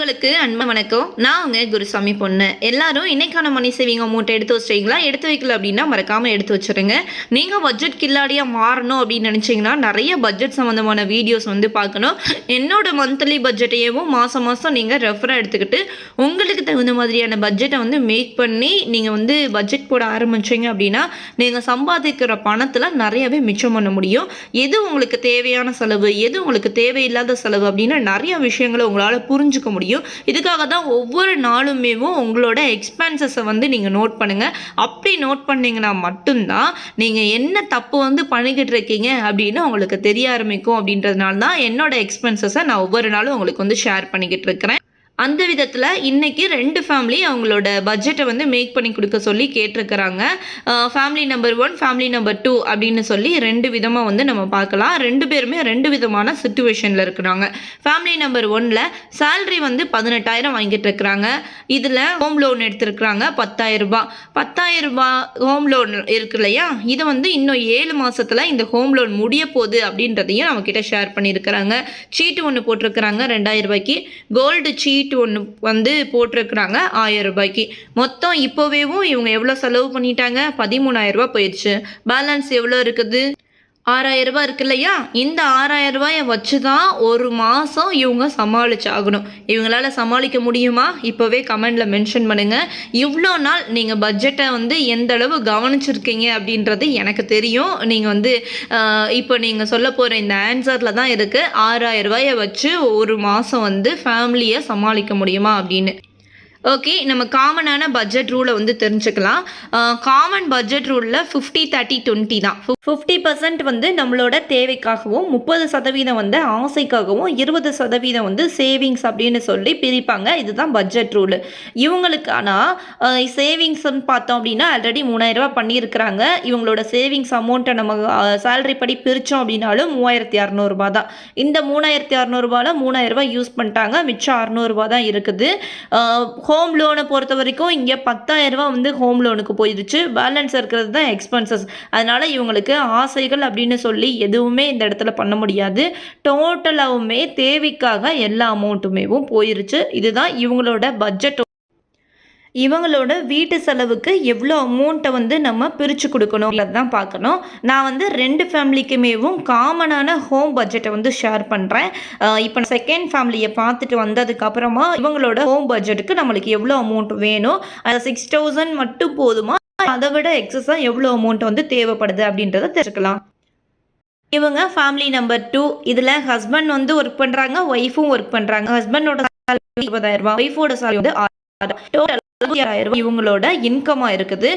உறவுகளுக்கு அன்பு வணக்கம். நான் உங்க குருசாமி பொண்ணு. எல்லாரும் இன்னைக்கான மணி சேவிங் அமௌண்ட் எடுத்து வச்சிட்டீங்களா? எடுத்து வைக்கல அப்படின்னா மறக்காம எடுத்து வச்சிருங்க. நீங்க பட்ஜெட் கில்லாடியா மாறணும் அப்படின்னு நினைச்சீங்கன்னா நிறைய பட்ஜெட் சம்பந்தமான வீடியோஸ் வந்து பார்க்கணும். என்னோட மந்த்லி பட்ஜெட்டையும் மாசம் மாசம் நீங்க ரெஃபரா எடுத்துக்கிட்டு உங்களுக்கு தகுந்த மாதிரியான பட்ஜெட்டை வந்து மேக் பண்ணி நீங்க வந்து பட்ஜெட் போட ஆரம்பிச்சீங்க அப்படின்னா நீங்க சம்பாதிக்கிற பணத்துல நிறையவே மிச்சம் பண்ண முடியும். எது உங்களுக்கு தேவையான செலவு எது உங்களுக்கு தேவையில்லாத செலவு அப்படின்னு நிறைய விஷயங்களை உங்களால் புரிஞ்சுக்க முடியும். இதுக்காக தான் ஒவ்வொரு நாளுமேவும் உங்களோட எக்ஸ்பென்சஸை வந்து நீங்கள் நோட் பண்ணுங்கள் அப்படி நோட் பண்ணிங்கன்னா மட்டும்தான் நீங்கள் என்ன தப்பு வந்து பண்ணிக்கிட்டு இருக்கீங்க அப்படின்னு உங்களுக்கு தெரிய ஆரம்பிக்கும் அப்படின்றதுனால தான் என்னோட எக்ஸ்பென்சஸை நான் ஒவ்வொரு நாளும் உங்களுக்கு வந்து ஷேர் பண்ணிக்கிட்டு இருக்கிறேன். அந்த விதத்தில் இன்றைக்கி ரெண்டு ஃபேமிலி அவங்களோட பட்ஜெட்டை வந்து மேக் பண்ணி கொடுக்க சொல்லி கேட்டிருக்கிறாங்க. Family number one family number two அப்படின்னு சொல்லி ரெண்டு விதமாக வந்து நம்ம பார்க்கலாம். ரெண்டு பேருமே ரெண்டு விதமான சுச்சுவேஷனில் இருக்கிறாங்க. ஃபேமிலி நம்பர் ஒன்ல சேல்ரி வந்து பதினெட்டாயிரம் வாங்கிட்டு இருக்கிறாங்க. இதில் ஹோம் லோன் எடுத்திருக்கிறாங்க பத்தாயிரரூபா பத்தாயிரரூபா ஹோம் லோன் இருக்கு இல்லையா? இதை வந்து இன்னும் ஏழு மாதத்தில் இந்த ஹோம் லோன் முடிய போகுது அப்படின்றதையும் நம்மக்கிட்ட ஷேர் பண்ணியிருக்கிறாங்க. சீட்டு ஒன்று போட்டிருக்கிறாங்க ரெண்டாயிரம் ரூபாய்க்கு. கோல்டு சீட் ஒன்று வந்து போட்டிருக்கிறாங்க ஆயிரம் ரூபாய்க்கு. மொத்தம் இப்போவேவும் இவங்க எவ்வளோ செலவு பண்ணிட்டாங்க? பதிமூணாயிரம் ரூபாய் போயிடுச்சு. பேலன்ஸ் எவ்வளோ இருக்குது? ஆறாயிரம் ரூபாய் இருக்கு இல்லையா? இந்த ஆறாயிரம் ரூபாயை வச்சு தான் ஒரு மாதம் இவங்க சமாளிச்சாகணும். இவங்களால சமாளிக்க முடியுமா? இப்போவே கமெண்டில் மென்ஷன் பண்ணுங்கள் இவ்வளோ நாள் நீங்கள் பட்ஜெட்டை வந்து எந்த அளவு கவனிச்சிருக்கீங்க அப்படின்றது எனக்கு தெரியும். நீங்கள் வந்து இப்போ நீங்கள் சொல்ல போகிற இந்த ஆன்சரில் தான் இருக்குது ஆறாயிரம் ரூபாயை வச்சு ஒரு மாதம் வந்து ஃபேமிலியை சமாளிக்க முடியுமா அப்படின்னு. ஓகே நம்ம காமனான பட்ஜெட் ரூலை வந்து தெரிஞ்சுக்கலாம். காமன் பட்ஜெட் ரூலில் ஃபிஃப்டி தேர்ட்டி டுவெண்ட்டி தான். ஃபிஃப்டி பர்சன்ட் வந்து நம்மளோட தேவைக்காகவும் முப்பது சதவீதம் வந்து ஆசைக்காகவும் இருபது சதவீதம் வந்து சேவிங்ஸ் அப்படின்னு சொல்லி பிரிப்பாங்க. இதுதான் பட்ஜெட் ரூல் இவங்களுக்கு ஆனால் சேவிங்ஸ்ன்னு பார்த்தோம் அப்படின்னா ஆல்ரெடி மூணாயிரரூபா பண்ணியிருக்கிறாங்க. இவங்களோட சேவிங்ஸ் அமௌண்ட்டை நம்ம சேலரி படி பிரித்தோம் அப்படின்னாலும் மூவாயிரத்தி அறநூறுபா தான். இந்த மூணாயிரத்தி அறநூறுபாவில் மூணாயிரரூபா யூஸ் பண்ணிட்டாங்க. மிச்சம் அறநூறுபா தான் இருக்குது. ஹோம் லோனை பொறுத்த வரைக்கும் இங்கே பத்தாயிரரூபா வந்து ஹோம் லோனுக்கு போயிடுச்சு பேலன்ஸ் இருக்கிறது தான் எக்ஸ்பென்சஸ் அதனால் இவங்களுக்கு ஆசைகள் அப்படின்னு சொல்லி எதுவுமே இந்த இடத்துல பண்ண முடியாது. டோட்டலாகவுமே தேவைக்காக எல்லா அமௌண்ட்டுமேவும் போயிருச்சு. இதுதான் இவங்களோட பட்ஜெட் இவங்களோட வீட்டு செலவுக்கு எவ்வளோ அமௌண்ட்டை வந்து நம்ம பிரித்து கொடுக்கணும் தான் பார்க்கணும். நான் வந்து ரெண்டு ஃபேமிலிக்குமேவும் காமனான ஹோம் பட்ஜெட்டை வந்து ஷேர் பண்ணுறேன் இப்போ செகண்ட் ஃபேமிலியை பார்த்துட்டு வந்ததுக்கப்புறமா இவங்களோட ஹோம் பட்ஜெட்டுக்கு நம்மளுக்கு எவ்வளோ அமௌண்ட் வேணும்? அது சிக்ஸ் தௌசண்ட் மட்டும் போதுமா? அதை விட எக்ஸஸாக எவ்வளோ அமௌண்ட் வந்து தேவைப்படுது அப்படின்றத தெரிஞ்சுக்கலாம். இவங்க ஃபேமிலி நம்பர் டூ இதில் ஹஸ்பண்ட் வந்து ஒர்க் பண்ணுறாங்க ஒய்ஃபும் ஒர்க் பண்ணுறாங்க ஹஸ்பண்டோட salary இருபதாயிரம் ரூபாய் ஒய்ஃபோட salary வந்து டோட்டல் ஆயிரம் இவங்களோட இன்கமாக இருக்குது.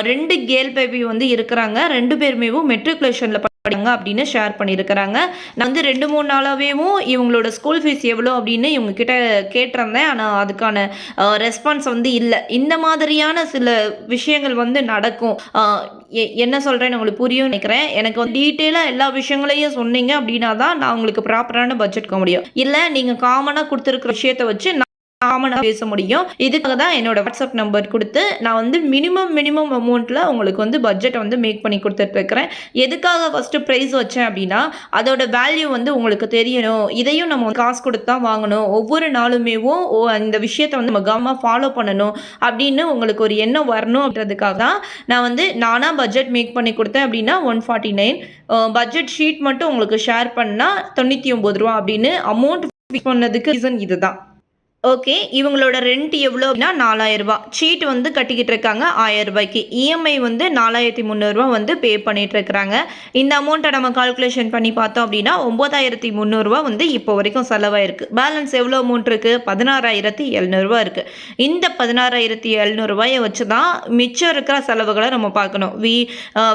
ரெண்டு கேர்ள் பேபி வந்து இருக்கிறாங்க. ரெண்டு பேருமேவும் மெட்ரிகுலேஷனில் படிங்க அப்படின்னு ஷேர் பண்ணியிருக்கிறாங்க. நான் வந்து ரெண்டு மூணு நாளாவேவும் இவங்களோட ஸ்கூல் ஃபீஸ் எவ்வளோ அப்படின்னு இவங்க கிட்ட கேட்டிருந்தேன். ஆனால் அதுக்கான ரெஸ்பான்ஸ் வந்து இல்லை. இந்த மாதிரியான சில விஷயங்கள் வந்து நடக்கும். எ- என்ன சொல்கிறேன்னு உங்களுக்கு புரியும் நினைக்கிறேன். எனக்கு வந்து டீட்டெயிலாக எல்லா விஷயங்களையும் சொன்னீங்க அப்படின்னா தான் நான் உங்களுக்கு ப்ராப்பரான பட்ஜெட் கொடுக்க முடியும். இல்லை நீங்கள் காமனாக கொடுத்துருக்குற விஷயத்தை வச்சு காமனாக பேச முடியும். இதுக்காக தான் என்னோட வாட்ஸ்அப் நம்பர் கொடுத்து நான் வந்து மினிமம் மினிமம் அமௌண்ட்டில் உங்களுக்கு வந்து பட்ஜெட்டை வந்து மேக் பண்ணி கொடுத்துட்டு இருக்கிறேன். எதுக்காக ஃபஸ்ட்டு ப்ரைஸ் வச்சேன் அப்படின்னா அதோட வேல்யூ வந்து உங்களுக்கு தெரியணும். இதையும் நம்ம காசு கொடுத்து தான் வாங்கணும். ஒவ்வொரு நாளுமேவும் ஓ இந்த விஷயத்தை வந்து நம்ம கவனமாக ஃபாலோ பண்ணணும் அப்படின்னு உங்களுக்கு ஒரு எண்ணம் வரணும் அப்படின்றதுக்காக தான் நான் வந்து நானாக பட்ஜெட் மேக் பண்ணி கொடுத்தேன் அப்படின்னா one forty nine budget sheet மட்டும் உங்களுக்கு ஷேர் பண்ணால் தொண்ணூற்றி ஒம்பது ரூபா அப்படின்னு அமௌண்ட் ஃபிக்ஸ் பண்ணதுக்கு ரீசன் இதுதான். ஓகே இவங்களோட ரெண்ட் எவ்வளோ அப்படின்னா நாலாயிரம் ரூபாய். சீட் வந்து கட்டிக்கிட்டு இருக்காங்க ஆயிரம் ரூபாய்க்கு. இஎம்ஐ வந்து நாலாயிரத்தி முந்நூறுரூவா வந்து பே பண்ணிட்டு இருக்கிறாங்க. இந்த அமௌண்ட்டை நம்ம கால்குலேஷன் பண்ணி பார்த்தோம் அப்படின்னா ஒம்பதாயிரத்தி முந்நூறுரூவா வந்து இப்போ வரைக்கும் செலவாயிருக்கு. பேலன்ஸ் எவ்வளோ அமௌண்ட் இருக்குது பதினாறாயிரத்தி எழுநூறுவா இருக்குது இந்த பதினாறாயிரத்தி எழுநூறுபாயை வச்சு தான் மிச்சம் இருக்கிற செலவுகளை நம்ம பார்க்கணும். வீ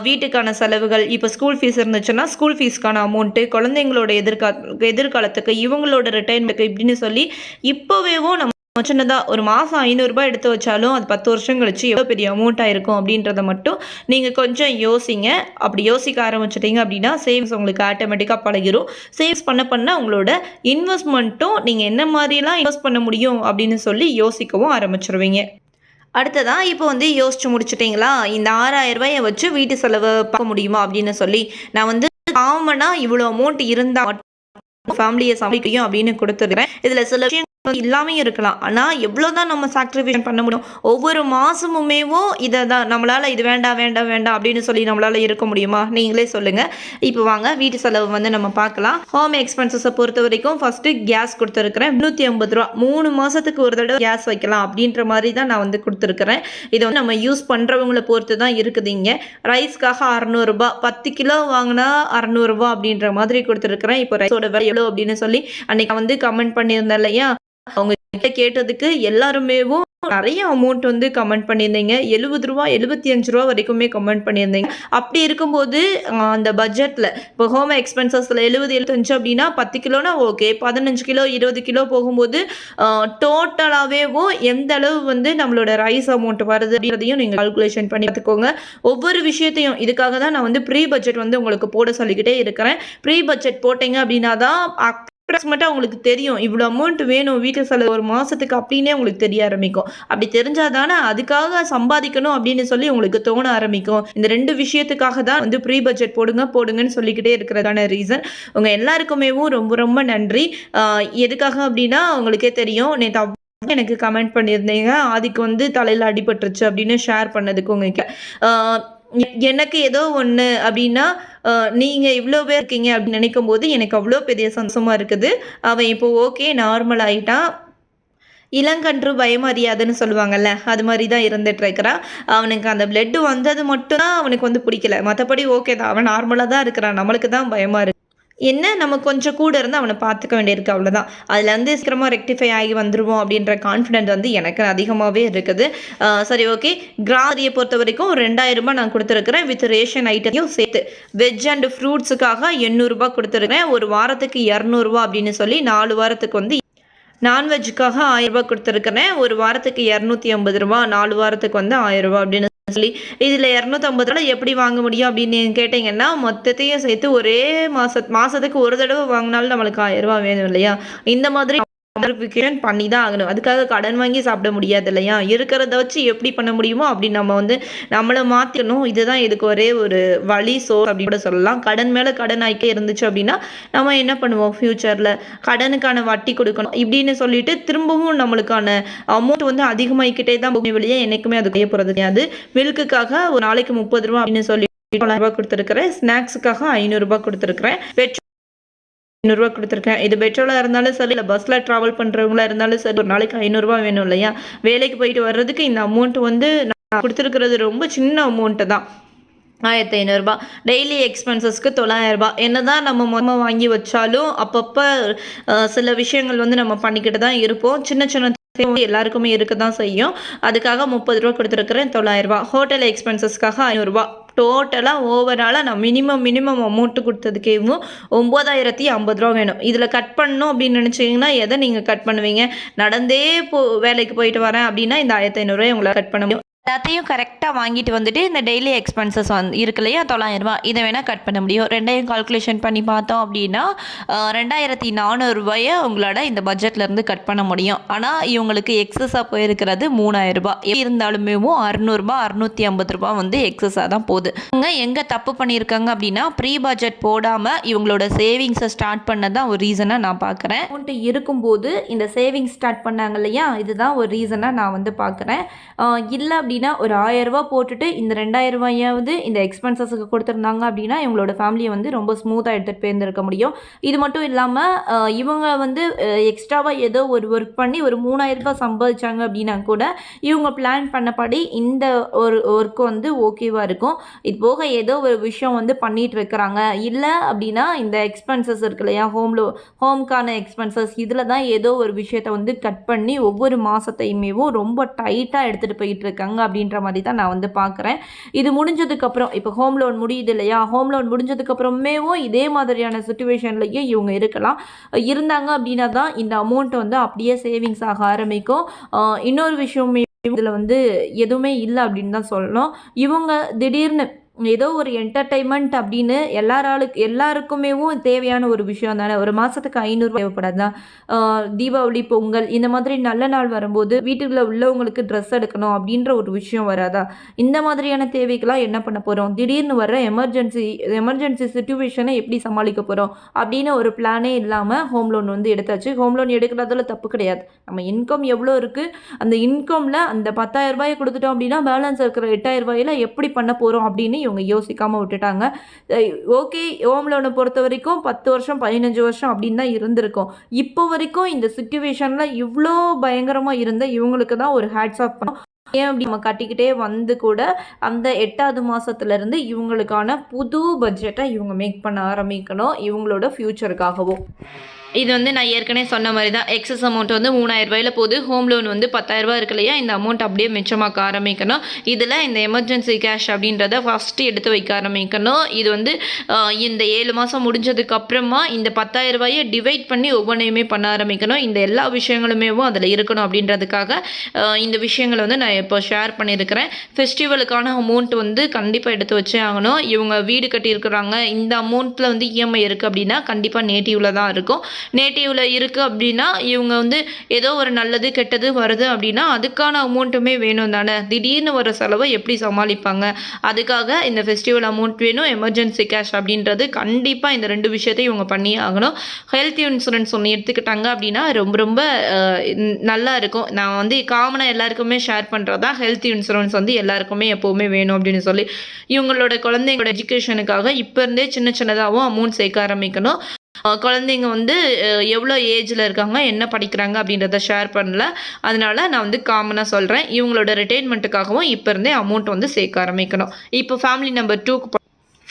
வீட்டுக்கான செலவுகள் இப்போ ஸ்கூல் ஃபீஸ் இருந்துச்சுன்னா ஸ்கூல் ஃபீஸ்க்கான அமௌண்ட்டு குழந்தைங்களோட எதிர்கா எதிர்காலத்துக்கு இவங்களோட ரிட்டைர்மெண்ட்டுக்கு இப்படின்னு சொல்லி இப்போவே இப்போவேவும் நம்ம சின்னதாக ஒரு மாதம் ஐநூறுரூபா எடுத்து வச்சாலும் அது பத்து வருஷம் கழிச்சு எவ்வளோ பெரிய அமௌண்ட்டாக இருக்கும் அப்படின்றத மட்டும் நீங்கள் கொஞ்சம் யோசிங்க. அப்படி யோசிக்க ஆரம்பிச்சிட்டிங்க அப்படின்னா சேவிங்ஸ் உங்களுக்கு ஆட்டோமேட்டிக்காக பழகிரும். சேவ்ஸ் பண்ண பண்ண உங்களோட இன்வெஸ்ட்மெண்ட்டும் நீங்கள் என்ன மாதிரிலாம் இன்வெஸ்ட் பண்ண முடியும் அப்படின்னு சொல்லி யோசிக்கவும் ஆரம்பிச்சிருவீங்க. அடுத்ததான் இப்போ வந்து யோசிச்சு முடிச்சிட்டிங்களா? இந்த ஆறாயிரம் ரூபாயை வச்சு வீட்டு செலவு பார்க்க முடியுமா அப்படின்னு சொல்லி நான் வந்து காமனாக இவ்வளோ அமௌண்ட் இருந்தால் ஃபேமிலியை சமைக்கும் அப்படின்னு கொடுத்துருக்கிறேன். இதில் சில விஷயம் இல்லாமையும் இருக்கலாம். ஆனால் எவ்வளோ தான் நம்ம சாக்ரிஃபிகேஷன் பண்ண முடியும். ஒவ்வொரு மாதமுமேவும் இதை தான் நம்மளால் இது வேண்டாம் வேண்டாம் வேண்டாம் அப்படின்னு சொல்லி நம்மளால் இருக்க முடியுமா? நீங்களே சொல்லுங்கள் இப்போ வாங்க வீட்டு செலவு வந்து நம்ம பார்க்கலாம். ஹோம் எக்ஸ்பென்சஸை பொறுத்த வரைக்கும் ஃபஸ்ட்டு கேஸ் கொடுத்துருக்குறேன். முந்நூற்றி ஐம்பது ரூபா. மூணு மாதத்துக்கு ஒரு தடவை கேஸ் வைக்கலாம் அப்படின்ற மாதிரி தான் நான் வந்து கொடுத்துருக்குறேன். இதை வந்து நம்ம யூஸ் பண்ணுறவங்கள பொறுத்து தான் இருக்குது இங்கே. ரைஸ்க்காக அறநூறுபா பத்து கிலோ வாங்கினா அறநூறுபா அப்படின்ற மாதிரி கொடுத்துருக்குறேன். இப்போ ரைஸோட விலை எவ்வளோ அப்படின்னு சொல்லி அன்னைக்கு வந்து கமெண்ட் பண்ணியிருந்தேன் இல்லையா? அவங்க கிட்ட கேட்டதுக்கு எல்லாருமேவும் நிறைய அமௌண்ட் வந்து கமெண்ட் பண்ணியிருந்தீங்க. எழுபது ரூபா எழுபத்தி அஞ்சு ரூபா வரைக்குமே கமெண்ட் பண்ணியிருந்தீங்க. அப்படி இருக்கும்போது அந்த பட்ஜெட்டில் இப்போ ஹோம் எக்ஸ்பென்சஸில் எழுபது எழுபத்தஞ்சு அப்படின்னா பத்து கிலோனா ஓகே பதினஞ்சு கிலோ இருபது கிலோ போகும்போது டோட்டலாகவேவும் எந்த அளவு வந்து நம்மளோட ரைஸ் அமௌண்ட் வருது அப்படின்றதையும் நீங்கள் கால்குலேஷன் பண்ணி பார்த்துக்கோங்க. ஒவ்வொரு விஷயத்தையும் இதுக்காக தான் நான் வந்து ப்ரீ பட்ஜெட் வந்து உங்களுக்கு போட சொல்லிக்கிட்டே இருக்கிறேன். ப்ரீ பட்ஜெட் போட்டீங்க அப்படின்னா தான் அப்ராக்சிமேட்டாக உங்களுக்கு தெரியும். இவ்வளோ அமௌண்ட் வேணும் வீட்டு செலவு ஒரு மாதத்துக்கு அப்படின்னே உங்களுக்கு தெரிய ஆரம்பிக்கும். அப்படி தெரிஞ்சால் தானே அதுக்காக சம்பாதிக்கணும் அப்படின்னு சொல்லி உங்களுக்கு தோண ஆரம்பிக்கும். இந்த ரெண்டு விஷயத்துக்காக தான் வந்து ப்ரீ பட்ஜெட் போடுங்க போடுங்கன்னு சொல்லிக்கிட்டே இருக்கிறதான ரீசன் உங்கள் எல்லாருக்குமேவும் ரொம்ப ரொம்ப நன்றி. எதுக்காக அப்படின்னா உங்களுக்கே தெரியும். நேற்று எனக்கு கமெண்ட் பண்ணியிருந்தீங்க. ஆதிக்கு வந்து தலையில் அடிபட்டுருச்சு அப்படின்னு ஷேர் பண்ணதுக்கு உங்களுக்கு எனக்கு ஏதோ ஒன்று அப்படின்னா நீங்கள் இவ்வளோ பேர் இருக்கீங்க அப்படின்னு நினைக்கும் போது எனக்கு அவ்வளோ பெரிய சந்தோஷமாக இருக்குது. அவன் இப்போ ஓகே நார்மல் ஆயிட்டான். இளங்கன்று பயமறியாதுன்னு சொல்லுவாங்கல்ல அது மாதிரி தான் இருந்துட்டு இருக்கிறான் அவனுக்கு அந்த பிளட்டு வந்தது மட்டும்தான் அவனுக்கு வந்து பிடிக்கல. மற்றபடி ஓகே தான். அவன் நார்மலாக தான் இருக்கிறான். நம்மளுக்கு தான் பயமாக இருக்கு. என்ன நம்ம கொஞ்சம் கூட இருந்து அவனை பார்த்துக்க வேண்டியிருக்கு அவ்வளோதான் அதில் வந்து சீக்கிரமாக ரெக்டிஃபை ஆகி வந்துடுவோம் அப்படின்ற கான்ஃபிடென்ட் வந்து எனக்கு அதிகமாகவே இருக்குது. சரி ஓகே கிராரியை பொறுத்த வரைக்கும் ரெண்டாயிரம் ரூபாய் நான் கொடுத்துருக்குறேன். வித் ரேஷன் ஐட்டத்தையும் சேர்த்து. வெஜ் அண்ட் ஃப்ரூட்ஸுக்காக எண்ணூறுரூபா கொடுத்துருக்கேன் ஒரு வாரத்துக்கு இரநூறுவா அப்படின்னு சொல்லி நாலு வாரத்துக்கு வந்து நான்வெஜ்ஜுக்காக ஆயிரம் ரூபாய் கொடுத்துருக்குறேன். ஒரு வாரத்துக்கு இரநூத்தி ஐம்பது ரூபா நாலு வாரத்துக்கு வந்து ஆயிரம் ரூபாய் அப்படின்னு சொல்லி இதில் இரநூத்தம்பது ரூபா எப்படி வாங்க முடியும்? அப்படின்னு கேட்டிங்கன்னா மொத்தத்தையும் சேர்த்து ஒரே மாத மாதத்துக்கு ஒரு தடவை வாங்கினாலும் நம்மளுக்கு ஆயிரம் ரூபா வேணும் இல்லையா? இந்த மாதிரி வெரிஃபிகேஷன் பண்ணி தான் ஆகணும். அதுக்காக கடன் வாங்கி சாப்பிட முடியாது இல்லையா இருக்கிறத வச்சு எப்படி பண்ண முடியுமோ அப்படி நம்ம வந்து நம்மளை மாற்றணும் இதுதான் இதுக்கு ஒரே ஒரு வழி சோ அப்படி கூட சொல்லலாம். கடன் மேலே கடன் ஆகிட்டே இருந்துச்சு அப்படின்னா நம்ம என்ன பண்ணுவோம்? ஃப்யூச்சரில் கடனுக்கான வட்டி கொடுக்கணும். இப்படின்னு சொல்லிட்டு திரும்பவும் நம்மளுக்கான அமௌண்ட் வந்து அதிகமாகிக்கிட்டே தான் போகும் வெளியே என்றைக்குமே அது செய்ய போகிறது கிடையாது. மில்க்குக்காக ஒரு நாளைக்கு முப்பது ரூபா அப்படின்னு சொல்லி ரூபாய் கொடுத்துருக்குறேன் ஸ்நாக்ஸுக்காக ஐநூறுரூபா கொடுத்துருக்குறேன். பெட்ரோல் ஐநூறுரூவா கொடுத்துருக்கேன். இது பெட்ரோலாக இருந்தாலும் சரி இல்லை பஸ்ஸில் ட்ராவல் பண்ணுறவங்களா இருந்தாலும் சரி ஒரு நாளைக்கு ஐநூறுரூவா வேணும் இல்லையா? வேலைக்கு போயிட்டு வர்றதுக்கு இந்த அமௌண்ட் வந்து நான் கொடுத்துருக்கிறது ரொம்ப சின்ன அமௌண்ட்டு தான். ஆயிரத்தி ஐநூறுரூபா டெய்லி எக்ஸ்பென்சஸ்க்கு தொள்ளாயிரரூபா என்ன தான் நம்ம மொத்தமாக வாங்கி வச்சாலும் அப்பப்போ சில விஷயங்கள் வந்து நம்ம பண்ணிக்கிட்டு தான் இருப்போம். சின்ன சின்ன எல்லாருக்குமே இருக்க தான் செய்யும். அதுக்காக முப்பது ரூபா கொடுத்துருக்குறேன் தொள்ளாயிரரூபா ஹோட்டல் எக்ஸ்பென்சஸ்க்காக ஐநூறுரூபா டோட்டலாக ஓவராலாக நான் மினிமம் மினிமம் அமௌண்ட்டு கொடுத்ததுக்கேவும் ஒம்பதாயிரத்தி ஐம்பது ரூபா வேணும். இதில் கட் பண்ணணும் அப்படின்னு நினச்சிங்கன்னா எதை நீங்கள் கட் பண்ணுவீங்க? நடந்தே போ வேலைக்கு போயிட்டு வரேன் அப்படின்னா இந்த ஆயிரத்தி ஐநூறுரூவா உங்களால் கட் பண்ண முடியும். எல்லாத்தையும் கரெக்டாக வாங்கிட்டு வந்துட்டு இந்த டெய்லி எக்ஸ்பென்சஸ் வந்து இருக்கு இல்லையா? தொள்ளாயிரரூபா இதை வேணால் கட் பண்ண முடியும். ரெண்டையும் கால்குலேஷன் பண்ணி பார்த்தோம் அப்படின்னா ரெண்டாயிரத்தி நானூறுரூபாயை உங்களோட இந்த பட்ஜெட்லேருந்து கட் பண்ண முடியும். ஆனால் இவங்களுக்கு எக்ஸஸாக போயிருக்கிறது மூணாயிரரூபா இருந்தாலுமே அறுநூறுபா அறுநூற்றி ஐம்பது ரூபா வந்து எக்ஸஸாக தான் போகுது. இவங்க எங்கே தப்பு பண்ணியிருக்காங்க அப்படின்னா ப்ரீ பட்ஜெட் போடாமல் இவங்களோட சேவிங்ஸை ஸ்டார்ட் பண்ண தான் ஒரு ரீசனாக நான் பார்க்குறேன் அமௌண்ட் இருக்கும்போது இந்த சேவிங்ஸ் ஸ்டார்ட் பண்ணாங்க இல்லையா? இதுதான் ஒரு ரீசனாக நான் வந்து பார்க்குறேன் இல்லை அப்படின்னா ஒரு ஆயிரம் ரூபா போட்டுட்டு இந்த ரெண்டாயிரம் ரூபாயாவது இந்த எக்ஸ்பென்சஸுக்கு கொடுத்துருந்தாங்க அப்படின்னா இவங்களோட ஃபேமிலியை வந்து ரொம்ப ஸ்மூத்தாக எடுத்துகிட்டு போயிருந்திருக்க முடியும். இது மட்டும் இல்லாமல் இவங்க வந்து எக்ஸ்ட்ராவாக ஏதோ ஒரு ஒர்க் பண்ணி ஒரு மூணாயிரம் ரூபாய் சம்பாதிச்சாங்க அப்படின்னா கூட இவங்க பிளான் பண்ணபடி இந்த ஒரு ஒர்க் வந்து ஓகேவாக இருக்கும். இது போக ஏதோ ஒரு விஷயம் வந்து பண்ணிகிட்டு இருக்கிறாங்க இல்லை அப்படின்னா இந்த எக்ஸ்பென்சஸ் இருக்கு இல்லையா ஹோம்ல ஹோம்க்கான எக்ஸ்பென்சஸ் இதில் தான் ஏதோ ஒரு விஷயத்தை வந்து கட் பண்ணி ஒவ்வொரு மாதத்தையுமேவும் ரொம்ப டைட்டாக எடுத்துகிட்டு போயிட்டு இருக்காங்க. அப்படின்ற மாதிரி தான் நான் வந்து பார்க்குறேன். இது முடிஞ்சதுக்கப்புறம் இப்போ ஹோம் லோன் முடியுது இல்லையா? ஹோம் லோன் முடிஞ்சதுக்கப்புறமேவும் இதே மாதிரியான சுச்சுவேஷன்லையும் இவங்க இருக்கலாம். இருந்தாங்க அப்படின்னா தான் இந்த அமௌண்ட் வந்து அப்படியே சேவிங்ஸ் ஆக ஆரம்பிக்கும். இன்னொரு விஷயம் இதில் வந்து எதுவுமே இல்லை அப்படின்னு தான் சொல்லணும். இவங்க திடீர்னு ஏதோ ஒரு என்டர்டைன்மெண்ட் அப்படின்னு எல்லாராளுக்கு எல்லாருக்குமேவும் தேவையான ஒரு விஷயம் தானே. ஒரு மாதத்துக்கு ஐநூறுரூவா தேவைப்படாதா தீபாவளி பொங்கல் இந்த மாதிரி நல்ல நாள் வரும்போது வீட்டுக்குள்ள உள்ளவங்களுக்கு ட்ரெஸ் எடுக்கணும் அப்படின்ற ஒரு விஷயம் வராதா? இந்த மாதிரியான தேவைக்கெல்லாம் என்ன பண்ண போகிறோம் திடீர்னு வர எமர்ஜென்சி எமர்ஜென்சி சுச்சுவேஷனை எப்படி சமாளிக்க போகிறோம் அப்படின்னு ஒரு பிளானே இல்லாமல் ஹோம் லோன் வந்து எடுத்தாச்சு. ஹோம் லோன் எடுக்கிறதுல தப்பு கிடையாது. நம்ம இன்கம் எவ்வளோ இருக்குது அந்த இன்கமில் அந்த பத்தாயிரம் ரூபாயை கொடுத்துட்டோம் அப்படின்னா பேலன்ஸ் இருக்கிற எட்டாயிரம் ரூபாயில எப்படி பண்ண போகிறோம் அப்படின்னு இவங்க யோசிக்காமல் விட்டுட்டாங்க. ஓகே ஹோம் லோனை பொறுத்த வரைக்கும் பத்து வருஷம் பதினஞ்சு வருஷம் அப்படின்னு தான் இருந்திருக்கும். இப்போ வரைக்கும் இந்த சுச்சுவேஷனில் இவ்வளோ பயங்கரமாக இருந்த இவங்களுக்கு தான் ஒரு ஹேட்ஸ் ஆஃப் பண்ணோம். ஏன் அப்படி நம்ம கட்டிக்கிட்டே வந்து கூட அந்த எட்டாவது மாதத்துலேருந்து இவங்களுக்கான புது பட்ஜெட்டை இவங்க மேக் பண்ண ஆரம்பிக்கணும். இவங்களோட ஃப்யூச்சருக்காகவும் இது வந்து நான் ஏற்கனவே சொன்ன மாதிரி தான். எக்ஸஸ் அமௌண்ட் வந்து மூணாயிரம் ரூபாயில போகுது. ஹோம் லோன் வந்து பத்தாயிரரூபா இருக்கு இல்லையா? இந்த அமௌண்ட் அப்படியே மிச்சமாக்க ஆரம்பிக்கணும். இதில் இந்த எமர்ஜென்சி கேஷ் அப்படின்றத ஃபஸ்ட்டு எடுத்து வைக்க ஆரம்பிக்கணும். இது வந்து இந்த ஏழு மாதம் முடிஞ்சதுக்கப்புறமா இந்த பத்தாயிரரூபாயை டிவைட் பண்ணி ஒவ்வொன்றையுமே பண்ண ஆரம்பிக்கணும். இந்த எல்லா விஷயங்களுமே அதில் இருக்கணும் அப்படின்றதுக்காக இந்த விஷயங்களை வந்து நான் இப்போ ஷேர் பண்ணியிருக்கிறேன். ஃபெஸ்டிவலுக்கான அமௌண்ட் வந்து கண்டிப்பாக எடுத்து வச்சே ஆகணும். இவங்க வீடு கட்டியிருக்கிறாங்க. இந்த அமௌண்ட்டில் வந்து இஎம்ஐ இருக்குது அப்படின்னா கண்டிப்பாக நேட்டிவில் தான் இருக்கும். நேட்டிவில் இருக்குது அப்படின்னா இவங்க வந்து ஏதோ ஒரு நல்லது கெட்டது வருது அப்படின்னா அதுக்கான அமௌண்ட்டுமே வேணும் தானே. திடீர்னு வர செலவை எப்படி சமாளிப்பாங்க? அதுக்காக இந்த ஃபெஸ்டிவல் அமௌண்ட் வேணும் எமர்ஜென்சி கேஷ் அப்படின்றது கண்டிப்பாக இந்த ரெண்டு விஷயத்தையும் இவங்க பண்ணியே ஆகணும். ஹெல்த் இன்சூரன்ஸ் ஒன்று எடுத்துக்கிட்டாங்க அப்படின்னா ரொம்ப ரொம்ப நல்லா இருக்கும். நான் வந்து காமனாக எல்லாருக்குமே ஷேர் பண்ணுறதா ஹெல்த் இன்சூரன்ஸ் வந்து எல்லாருக்குமே எப்போவுமே வேணும் அப்படின்னு சொல்லி இவங்களோட குழந்தைங்களோட எஜுகேஷனுக்காக இப்போ இருந்தே சின்ன சின்னதாகவும் அமௌண்ட் சேர்க்க ஆரம்பிக்கணும். குழந்தைங்க வந்து எவ்வளோ ஏஜில் இருக்காங்க என்ன படிக்கிறாங்க அப்படின்றத ஷேர் பண்ணல. அதனால நான் வந்து காமனாக சொல்கிறேன் இவங்களோட ரிட்டைர்மெண்ட்டுக்காகவும் இப்போ இருந்தே அமௌண்ட் வந்து சேர்க்க ஆரம்பிக்கணும். இப்போ ஃபேமிலி நம்பர் டூக்கு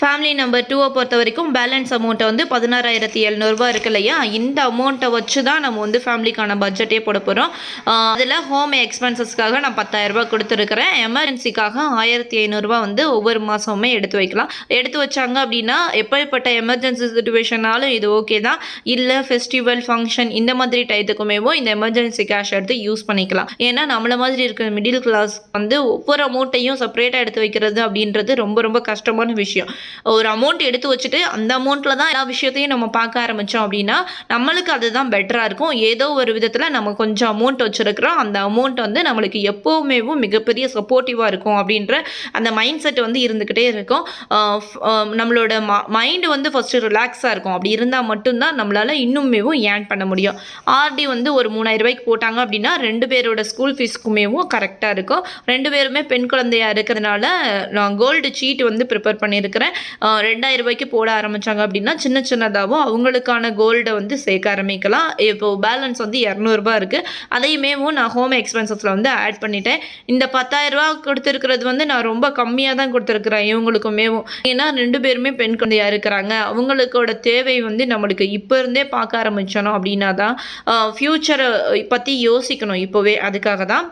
ஃபேமிலி நம்பர் டூவை பொறுத்த வரைக்கும் பேலன்ஸ் அமௌண்ட்டை வந்து பதினாறாயிரத்தி எழுநூறுபா இருக்கு இல்லையா? இந்த அமௌண்ட்டை வச்சு தான் நம்ம வந்து ஃபேமிலிக்கான பட்ஜெட்டே போட போகிறோம் அதில் ஹோம் எக்ஸ்பென்சஸ்க்காக நான் பத்தாயிரரூபா கொடுத்துருக்குறேன். எமர்ஜென்சிக்காக ஆயிரத்தி ஐநூறுரூவா வந்து ஒவ்வொரு மாதமுமே எடுத்து வைக்கலாம். எடுத்து வச்சாங்க அப்படின்னா எப்படிப்பட்ட எமர்ஜென்சி சுச்சுவேஷனாலும் இது ஓகே தான். இல்லை ஃபெஸ்டிவல் ஃபங்க்ஷன் இந்த மாதிரி டயத்துக்குமேவோ இந்த எமர்ஜென்சி கேஷ் எடுத்து யூஸ் பண்ணிக்கலாம். ஏன்னா நம்மளை மாதிரி இருக்கிற மிடில் கிளாஸ் வந்து ஒவ்வொரு அமௌண்ட்டையும் செப்பரேட்டாக எடுத்து வைக்கிறது அப்படின்றது ரொம்ப ரொம்ப கஷ்டமான விஷயம். ஒரு அமௌண்ட் எடுத்து வச்சுட்டு அந்த அமௌண்ட்டில் தான் எல்லா விஷயத்தையும் நம்ம பார்க்க ஆரம்பித்தோம் அப்படின்னா நம்மளுக்கு அதுதான் பெட்டராக இருக்கும். ஏதோ ஒரு விதத்தில் நம்ம கொஞ்சம் அமௌண்ட் வச்சுருக்கிறோம். அந்த அமௌண்ட் வந்து நம்மளுக்கு எப்போவுமேவும் மிகப்பெரிய சப்போர்ட்டிவாக இருக்கும் அப்படின்ற அந்த மைண்ட் செட் வந்து இருந்துக்கிட்டே இருக்கும். ஆஹ் ம நம்மளோட மைண்டு வந்து ஃபஸ்ட்டு ரிலாக்ஸாக இருக்கும். அப்படி இருந்தால் மட்டும்தான் நம்மளால் இன்னுமேவும் ஏன் பண்ண முடியும். ஆர்டி வந்து ஒரு மூணாயிரம் ரூபாய்க்கு போட்டாங்க அப்படின்னா ரெண்டு பேரோட ஸ்கூல் ஃபீஸ்க்குமேவும் கரெக்டாக இருக்கும். ரெண்டு பேருமே பெண் குழந்தையாக இருக்கிறதுனால நான் கோல்டு சீட் வந்து ப்ரிப்பேர் பண்ணியிருக்கிறேன். ரெண்டாயிரம் ரூபாய்க்கு போட ஆரம்பிச்சாங்க அப்படின்னா சின்ன சின்னதாகவும் அவங்களுக்கான கோல்டை வந்து சேர்க்க ஆரம்பிக்கலாம். இப்போது பேலன்ஸ் வந்து இரநூறுபா இருக்குது அதையுமேவும் நான் ஹோம் எக்ஸ்பென்சஸில் வந்து ஆட் பண்ணிட்டேன். இந்த பத்தாயிரம் ரூபா கொடுத்துருக்கிறது வந்து நான் ரொம்ப கம்மியாக தான் கொடுத்துருக்குறேன். இவங்களுக்குமேவும் ஏன்னா ரெண்டு பேருமே பெண் குழந்தையாக இருக்கிறாங்க. அவங்களுக்கோட தேவை வந்து நம்மளுக்கு இப்போ இருந்தே பார்க்க ஆரம்பிச்சோம் அப்படின்னா தான் ஃப்யூச்சரை பற்றி யோசிக்கணும் இப்போவே. அதுக்காக தான்.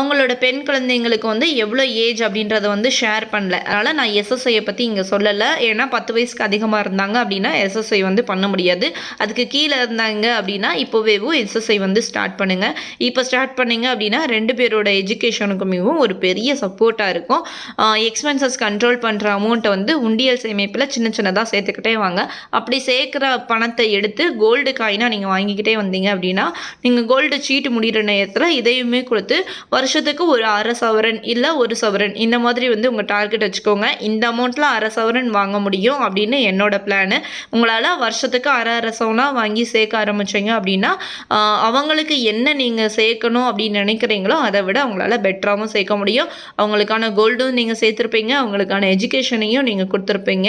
அவங்களோட பெண் குழந்தைங்களுக்கு வந்து எவ்வளோ ஏஜ் அப்படின்றத வந்து ஷேர் பண்ணல. அதனால் நான் எஸ்எஸ்ஐயை பற்றி இங்கே சொல்லலை. ஏன்னா பத்து வயசுக்கு அதிகமாக இருந்தாங்க அப்படின்னா எஸ்எஸ்ஐ வந்து பண்ண முடியாது. அதுக்கு கீழே இருந்தாங்க அப்படின்னா இப்போவேவும் எஸ்எஸ்ஐ வந்து ஸ்டார்ட் பண்ணுங்கள் இப்போ ஸ்டார்ட் பண்ணிங்க அப்படின்னா ரெண்டு பேரோட எஜுகேஷனுக்குமேவும் ஒரு பெரிய சப்போர்ட்டாக இருக்கும். எக்ஸ்பென்சஸ் கண்ட்ரோல் பண்ணுற அமௌண்ட்டை வந்து உண்டியல் சேமிப்பில் சின்ன சின்னதாக சேர்த்துக்கிட்டே வாங்க. அப்படி சேர்க்குற பணத்தை எடுத்து கோல்டு காயினாக நீங்கள் வாங்கிக்கிட்டே வந்தீங்க அப்படின்னா நீங்கள் கோல்டு சீட்டு முடிகிற நேரத்தில் இதையுமே கொடுத்து வருஷத்துக்கு ஒரு அரை சவரன் இல்லை ஒரு சவரன். இந்த மாதிரி வந்து உங்கள் டார்கெட் வச்சுக்கோங்க. இந்த அமௌண்ட்டில் அரை சவரன் வாங்க முடியும் அப்படின்னு என்னோட பிளானு உங்களால் வருஷத்துக்கு அரை அரை சவனா வாங்கி சேர்க்க ஆரம்பிச்சீங்க அப்படின்னா அவங்களுக்கு என்ன நீங்கள் சேர்க்கணும் அப்படின்னு நினைக்கிறீங்களோ அதை விட அவங்களால பெட்டராகவும் சேர்க்க முடியும். அவங்களுக்கான கோல்டும் நீங்கள் சேர்த்துருப்பீங்க. அவங்களுக்கான எஜுகேஷனையும் நீங்கள் கொடுத்துருப்பீங்க.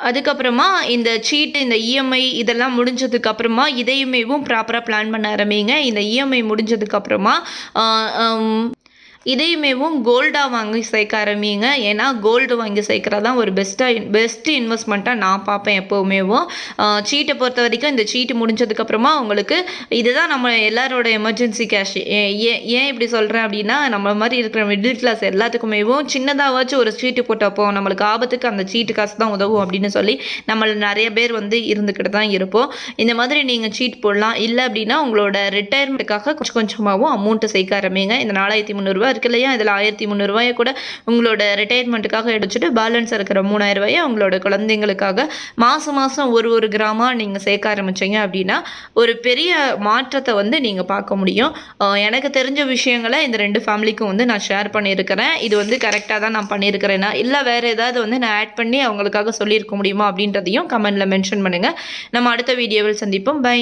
அதுக்கப்புறமா இந்த சீட்டு இந்த இஎம்ஐ இதெல்லாம் முடிஞ்சதுக்கப்புறமா இதையுமேவும் ப்ராப்பராக பிளான் பண்ண ஆரம்பிங்க. இந்த இஎம்ஐ முடிஞ்சதுக்கப்புறமா இதையுமேவும் கோல்டாக வாங்கி சேர்க்க ஆரம்பிங்க. ஏன்னா கோல்டு வாங்கி சேர்க்குறது தான் ஒரு பெஸ்ட்டாக பெஸ்ட் இன்வெஸ்ட்மெண்ட்டாக நான் பார்ப்பேன் எப்போவுமேவும் சீட்டை பொறுத்த வரைக்கும் இந்த சீட்டு முடிஞ்சதுக்கப்புறமா உங்களுக்கு இதுதான் நம்ம எல்லாரோட எமர்ஜென்சி கேஷ் ஏன் ஏன் இப்படி சொல்கிறேன் அப்படின்னா நம்ம மாதிரி இருக்கிற மிடில் கிளாஸ் எல்லாத்துக்குமேவும் சின்னதாகவாச்சும் ஒரு சீட்டு போட்டப்போ நம்மளுக்கு ஆபத்துக்கு அந்த சீட்டு காசு தான் உதவும் அப்படின்னு சொல்லி நம்ம நிறைய பேர் வந்து இருந்துக்கிட்டு தான் இருப்போம். இந்த மாதிரி நீங்கள் சீட் போடலாம். இல்லை அப்படின்னா உங்களோட ரிட்டையர்மெண்ட்டுக்காக கொஞ்சம் கொஞ்சமாகவும் அமௌண்ட்டு சேர்க்க ஆரம்பிங்க. இந்த நாலாயிரத்தி முந்நூறுரூவா இருக்கு இல்லையா? இதில் ஆயிரத்தி முந்நூறுரூவாயை கூட உங்களோட ரிட்டையர்மெண்ட்டுக்காக எடுத்துட்டு பேலன்ஸ் இருக்கிற மூணாயிரரூவாயை உங்களோட குழந்தைங்களுக்காக மாதம் மாதம் ஒரு ஒரு கிராமாக நீங்கள் சேர்க்க ஆரம்பித்தீங்க அப்படின்னா ஒரு பெரிய மாற்றத்தை வந்து நீங்கள் பார்க்க முடியும். எனக்கு தெரிஞ்ச விஷயங்களை இந்த ரெண்டு ஃபேமிலிக்கும் வந்து நான் ஷேர் பண்ணியிருக்கிறேன். இது வந்து கரெக்டாக தான் நான் பண்ணியிருக்கிறேன்னா இல்லை வேறு ஏதாவது வந்து நான் ஆட் பண்ணி அவங்களுக்காக சொல்லியிருக்க முடியுமா அப்படின்றதையும் கமெண்டில் மென்ஷன் பண்ணுங்கள் நம்ம அடுத்த வீடியோவில் சந்திப்போம். பை